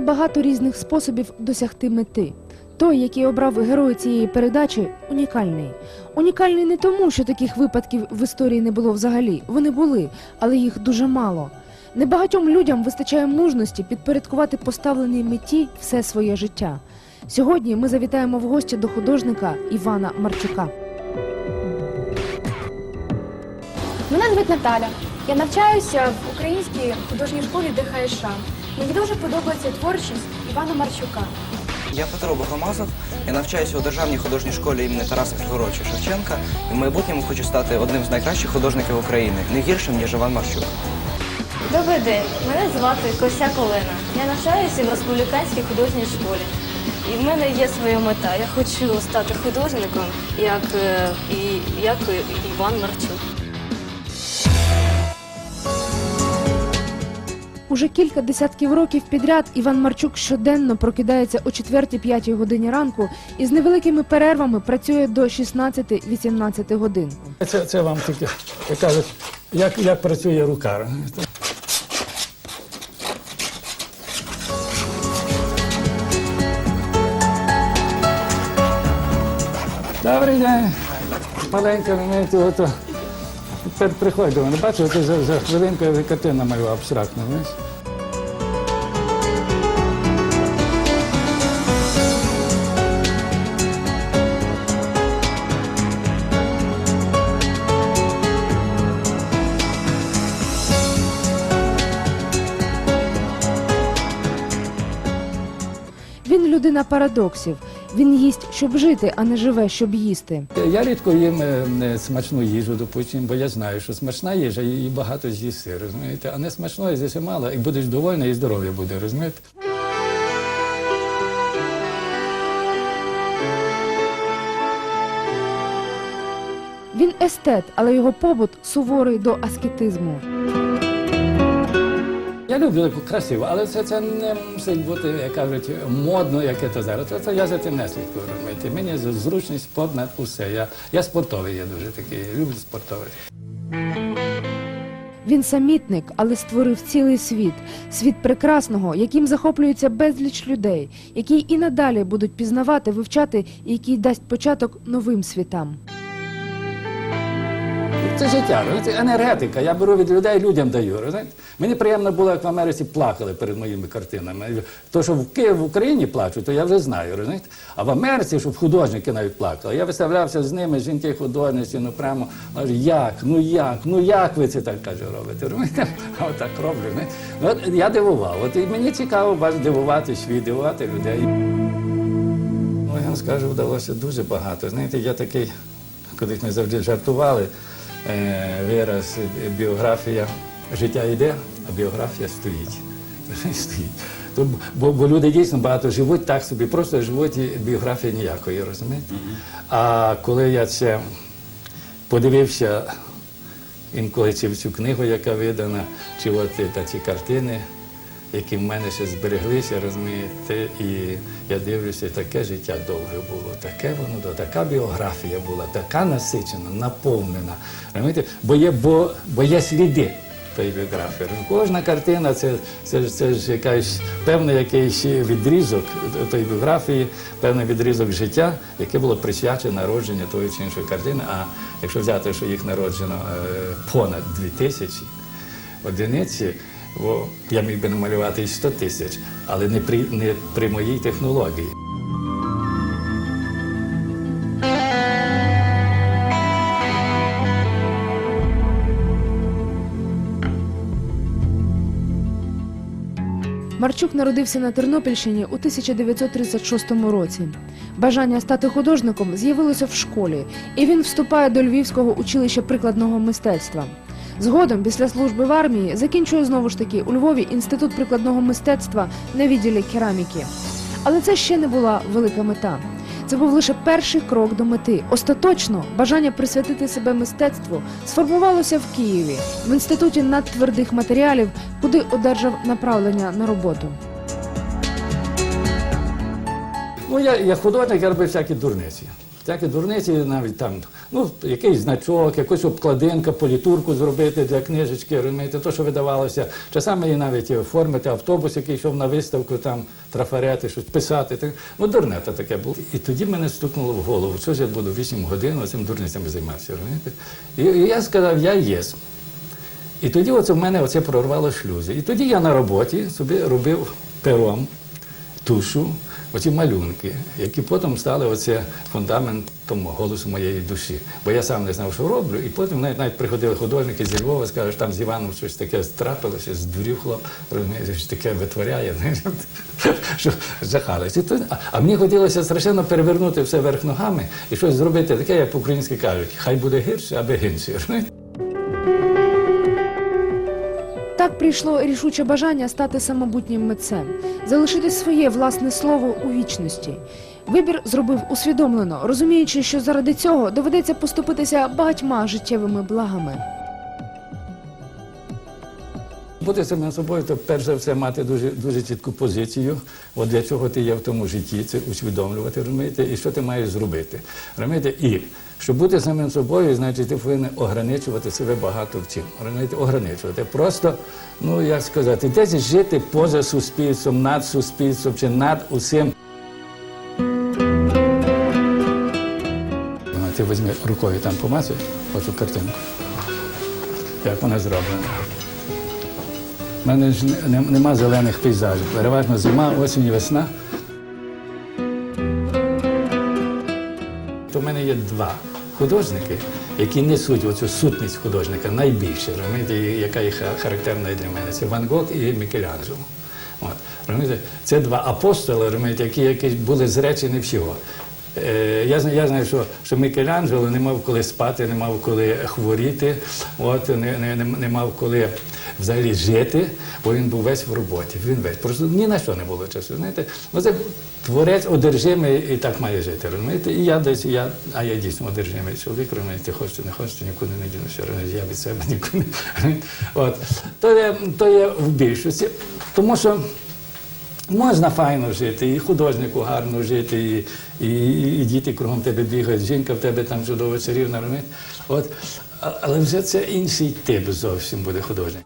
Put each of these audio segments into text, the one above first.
багато різних способів досягти мети. Той, який обрав герой цієї передачі, унікальний. Унікальний не тому, що таких випадків в історії не було взагалі. Вони були, але їх дуже мало. Небагатьом людям вистачає мужності підпорядкувати поставленій меті все своє життя. Сьогодні ми завітаємо в гості до художника Івана Марчука. Мене звуть Наталя. Я навчаюся в українській художній школі ДХШ. Мені дуже подобається творчість Івана Марчука. Я Петро Богомазов, я навчаюся у державній художній школі імені Тараса Григоровича Шевченка і в майбутньому хочу стати одним з найкращих художників України, не гіршим, ніж Іван Марчук. Добрий день, мене звати Кося Колена. Я навчаюся в республіканській художній школі. І в мене є своя мета. Я хочу стати художником, як, е, і, як Іван Марчук. Уже кілька десятків років підряд Іван Марчук щоденно прокидається о 4-5 годині ранку і з невеликими перервами працює до 16-18 годин. Це, це вам таке, як кажуть, як, як працює рука. Добрий день. Маленька, ну, то, то. Тепер приходь до мене. Бачу, ти за, за хвилинку я вже картину абстрактно. Знаєш? Він людина парадоксів. Він їсть, щоб жити, а не живе, щоб їсти. Я рідко їм е, е, смачну їжу, допустим, бо я знаю, що смачна їжа її багато з'їси, розумієте? А не смачної з'їси мало, і будеш довольний, і здоров'я буде, розумієте? Він естет, але його побут суворий до аскетизму. Я люблю таку красиву, але це, це не мусить бути, як кажуть, модно, як це зараз. Це, це я за цим не слідкую, розумієте. Мені зручність, спорт над усе. Я, я спортовий, я дуже такий, люблю спортовий. Він самітник, але створив цілий світ, світ прекрасного, яким захоплюється безліч людей, який і надалі будуть пізнавати, вивчати, і який дасть початок новим світам. Це життя, розумієте, енергетика. Я беру від людей, людям даю. Розумієте? Мені приємно було, як в Америці плакали перед моїми картинами. То, що в Києві, в Україні плачуть, то я вже знаю, розумієте? А в Америці, щоб художники навіть плакали. Я виставлявся з ними, жінки художниці, ну прямо як, ну як, ну як ви це так кажу, робите? Розумієте? Отак роблю. Ну, От я дивував. От і мені цікаво вас дивувати світ, дивувати людей. Ну, я вам скажу, вдалося дуже багато. Знаєте, я такий, колись ми завжди жартували, вираз е, біографія, життя йде, а біографія стоїть. стоїть. То, бо, бо люди дійсно багато живуть так собі, просто живуть і біографії ніякої, розумієте? А коли я це подивився інколи чи в цю книгу, яка видана, чи от е, та ці картини, які в мене ще збереглися, розумієте, і я дивлюся, таке життя довге було, таке воно така біографія була, така насичена, наповнена. Розумієте? Бо є, бо, бо є сліди тої біографії. Кожна картина це, це, це ж якась певний якийсь відрізок тої біографії, певний відрізок життя, яке було присвячено народженню тої чи іншої картини. А якщо взяти, що їх народжено е, понад дві тисячі одиниці, бо я міг би намалювати і 100 тисяч, але не при, не при моїй технології. Марчук народився на Тернопільщині у 1936 році. Бажання стати художником з'явилося в школі, і він вступає до Львівського училища прикладного мистецтва. Згодом, після служби в армії, закінчує знову ж таки у Львові інститут прикладного мистецтва на відділі кераміки. Але це ще не була велика мета. Це був лише перший крок до мети. Остаточно бажання присвятити себе мистецтву сформувалося в Києві в інституті надтвердих матеріалів, куди одержав направлення на роботу. Ну, я, я художник, я робив всякі дурниці. Всякі дурниці навіть там, ну, якийсь значок, якусь обкладинка, політурку зробити для книжечки, розумієте, то, що видавалося. Часами і навіть оформити автобус, який йшов на виставку, там трафарети, щось писати. Так. Ну, дурнета таке було. І тоді мене стукнуло в голову, що ж я буду 8 годин цим дурницями займатися. розумієте? І, і я сказав, я єс. І тоді оце в мене оце прорвало шлюзи. І тоді я на роботі собі робив пером, тушу, оці малюнки, які потім стали оце фундаментом голосу моєї душі. Бо я сам не знав, що роблю. І потім навіть, навіть приходили художники зі Львова, скажуть, там з Іваном щось таке трапилося, здурів хлоп, розумієте, щось таке витворяє, що жахалися. А мені хотілося страшенно перевернути все верх ногами і щось зробити таке, як по-українськи кажуть, хай буде гірше, аби гінше. Прийшло рішуче бажання стати самобутнім митцем, залишити своє власне слово у вічності. Вибір зробив усвідомлено, розуміючи, що заради цього доведеться поступитися багатьма життєвими благами. Бути самим собою, то перш за все мати дуже, дуже чітку позицію. От для чого ти є в тому житті, це усвідомлювати, розумієте, і що ти маєш зробити. Розумієте? І щоб бути самим собою, значить, ти повинен ограничувати себе багато в чим. Ограничувати. Просто, ну як сказати, десь жити поза суспільством, над суспільством чи над усім. Ти візьми рукою там помацуй, оцю картинку. Як вона зроблена. У мене ж не- не- нема зелених пейзажів. Переважно зима, осінь, весна. То в мене є два художники, які несуть оцю сутність художника найбільше, розумієте, яка є характерна для мене. Це Ван Гог і Мікеланджело. Розумієте? Це два апостоли, розумієте, які, які були зречені всього. Е, я, я знаю, що, що Мікеланджело не мав коли спати, не мав коли хворіти, от, не, не, не, мав коли взагалі жити, бо він був весь в роботі. Він весь. Просто ні на що не було часу. Знаєте? Ну, це творець одержимий і так має жити. розумієте? І я десь, я, а я дійсно одержимий чоловік, розумієте, хочете, не хочете, нікуди не дінуся, розумієте, я від себе нікуди. От. То, є, то є в більшості. Тому що Можна файно жити, і художнику гарно жити, і, і, і діти кругом тебе бігають, жінка в тебе там чудово чарівна, розумієте? От, але вже це інший тип зовсім буде художник.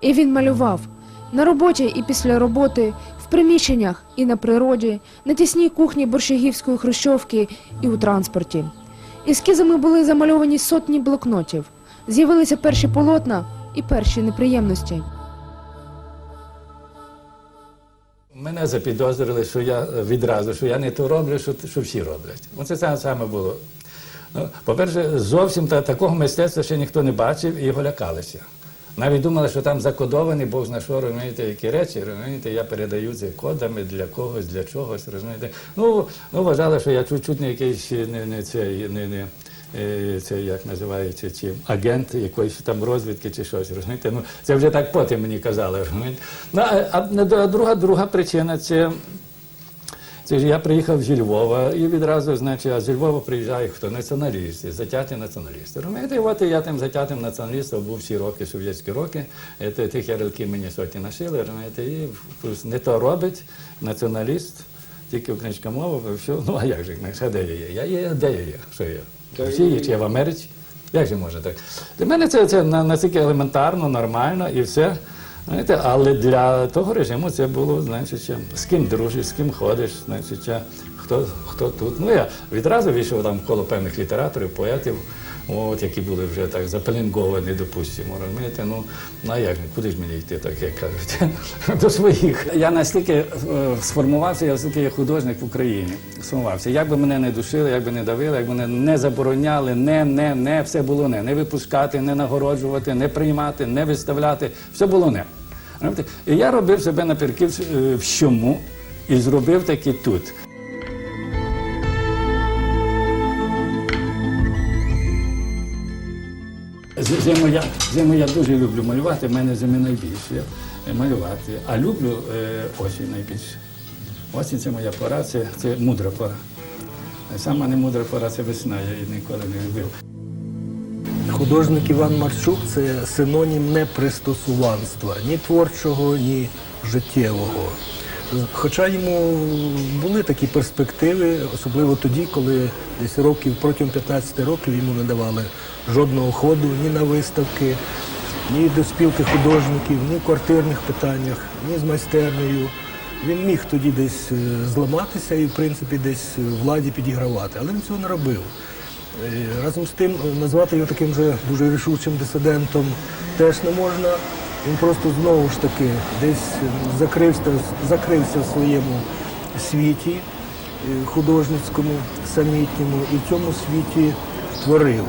І він малював на роботі і після роботи, в приміщеннях і на природі, на тісній кухні борщагівської хрущовки і у транспорті. Ескізами були замальовані сотні блокнотів. З'явилися перші полотна і перші неприємності. Мене запідозрили, що я е, відразу, що я не то роблю, що, що всі роблять. Оце це саме було. Ну, по-перше, зовсім та, такого мистецтва ще ніхто не бачив і його лякалися. Навіть думали, що там закодовані, Бог зна що, розумієте, які речі, розумієте, я передаю це кодами для когось, для чогось, розумієте. Ну, ну вважали, що я чуть-чуть не якийсь не, не цей, не, не, е, це як називається, чи агент якоїсь там розвідки чи щось, розумієте. Ну, це вже так потім мені казали, розумієте. Ну, а, а а друга, друга причина це. Це ж я приїхав зі Львова і відразу, значить, а зі Львова приїжджає хто? Націоналісти, затяті націоналісти. Розумієте, от я тим затятим націоналістом був всі роки, совєтські роки. Е, Тих ярликів мені сотні нашили, розумієте, і не то робить націоналіст, тільки українська мова, все. Ну а як же, де я є? Я є, де я є? Що я? Росії чи в Америці? Як же може так? Для мене це, це на- настільки елементарно, нормально і все. Знаєте, але для того режиму це було, значить, з ким дружиш, з ким ходиш, значить, хто, хто тут. Ну, я відразу війшов там коло певних літераторів, поетів, от, які були вже так запеленговані, допустимо, розумієте, ну, ну, а як куди ж мені йти, так як кажуть, до своїх. Я настільки е, сформувався, я настільки є художник в Україні, сформувався. Як би мене не душили, як би не давили, як би мене не забороняли, не, не, не, все було не. Не випускати, не нагороджувати, не приймати, не виставляти, все було не. І я робив себе напереків е, всьому і зробив таки тут. Зиму я, зиму я дуже люблю малювати, в мене зими найбільше малювати. А люблю е, осінь найбільше. Осінь це моя пора, це, це мудра пора. Сама не мудра пора це весна, я її ніколи не любив. Художник Іван Марчук це синонім непристосуванства ні творчого, ні життєвого. Хоча йому були такі перспективи, особливо тоді, коли десь років протягом 15 років йому не давали жодного ходу ні на виставки, ні до спілки художників, ні в квартирних питаннях, ні з майстернею. Він міг тоді десь е, зламатися і, в принципі, десь владі підігравати, але він цього не робив. Е, Разом з тим е, назвати його таким же дуже рішучим дисидентом теж не можна. Він просто знову ж таки десь закрився, закрився в своєму світі е, художницькому, самітньому, і в цьому світі творив.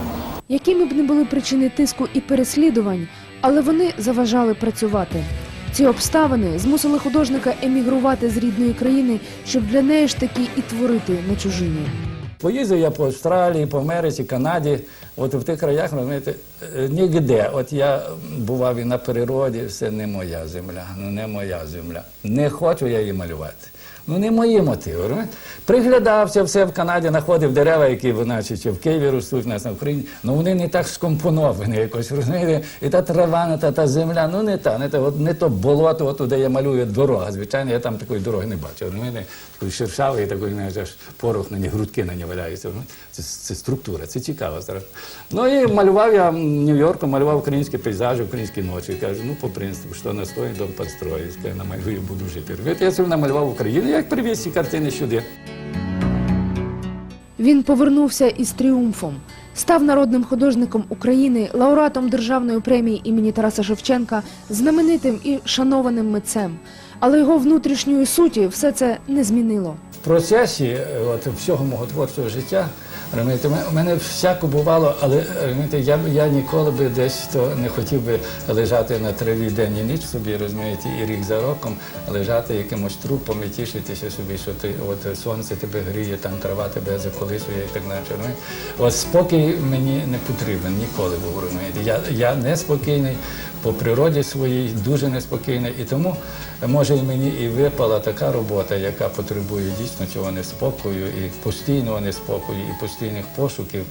Якими б не були причини тиску і переслідувань, але вони заважали працювати. Ці обставини змусили художника емігрувати з рідної країни, щоб для неї ж таки і творити на чужині. Поїздив я по Австралії, по Америці, Канаді. От в тих краях, розумієте, е, ніде. От я бував і на природі, все не моя земля, ну не моя земля. Не хочу я її малювати. Ну не мої мотиви. розумієте? Приглядався все в Канаді, знаходив дерева, які значить, в Києві ростуть, у нас на Україні. Ну вони не так скомпоновані якось, розумієте? І та трава, не та, та земля, ну не та, не та, от не то болото, от туди я малюю дорога. Звичайно, я там такої дороги не бачив. Розумієте? Такої шершавої, такої, знаєш, аж порох на ній, грудки на ній валяються. Це, це структура, це цікаво зараз. Ну і малював я в Нью-Йорку, малював українські пейзажі, українські ночі. Кажу, ну по принципу, що настоїть, дом подстрою. Я намалюю, буду жити. Я собі намалював Україну, як привіз ці картини сюди. Він повернувся із тріумфом, став народним художником України, лауреатом державної премії імені Тараса Шевченка, знаменитим і шанованим митцем. Але його внутрішньої суті все це не змінило. В процесі е, от, всього мого творчого життя, розумієте, у мене всяко бувало, але розумієте, я, я ніколи би десь то не хотів би лежати на траві день і ніч собі, розумієте, і рік за роком лежати якимось трупом і тішитися собі, що ти от сонце тебе гріє, там трава тебе заколисує і так далі. розумієте. От спокій мені не потрібен ніколи був. розумієте. Я, я неспокійний по природі своїй, дуже неспокійний. І тому може і мені і випала така робота, яка потребує дійсно цього неспокою, і постійного неспокою, і постійних пошуків.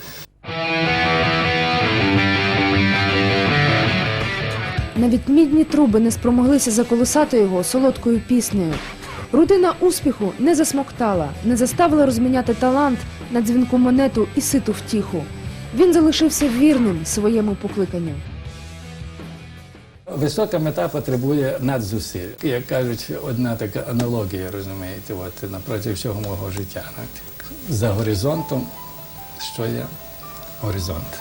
Навіть мідні труби не спромоглися заколосати його солодкою піснею. Рутина успіху не засмоктала, не заставила розміняти талант на дзвінку монету і ситу втіху. Він залишився вірним своєму покликанню. Висока мета потребує надзусиль. Як кажуть, одна така аналогія, розумієте, от напроти всього мого життя. За горизонтом, що є горизонт.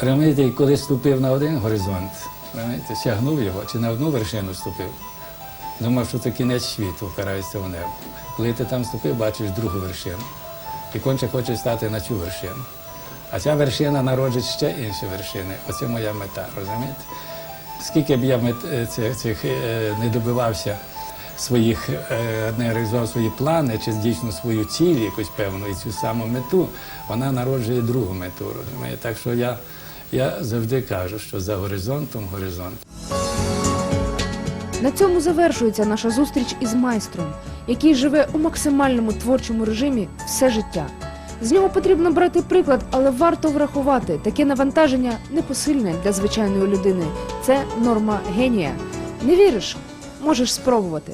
Розумієте, коли ступив на один горизонт, розумієте, сягнув його чи на одну вершину ступив. Думав, що це кінець світу, впирається в небо. Коли ти там ступив, бачиш другу вершину. І конче хочеш стати на цю вершину. А ця вершина народить ще інші вершини. Оце моя мета, розумієте? Скільки б я е, цих, е, не добивався своїх, е, не реалізував свої плани чи дійсно свою ціль, якусь певну, і цю саму мету, вона народжує другу мету. Розумієте? Так що я, я завжди кажу, що за горизонтом горизонт. На цьому завершується наша зустріч із майстром, який живе у максимальному творчому режимі все життя. З нього потрібно брати приклад, але варто врахувати, таке навантаження непосильне для звичайної людини. Це норма генія. Не віриш? Можеш спробувати.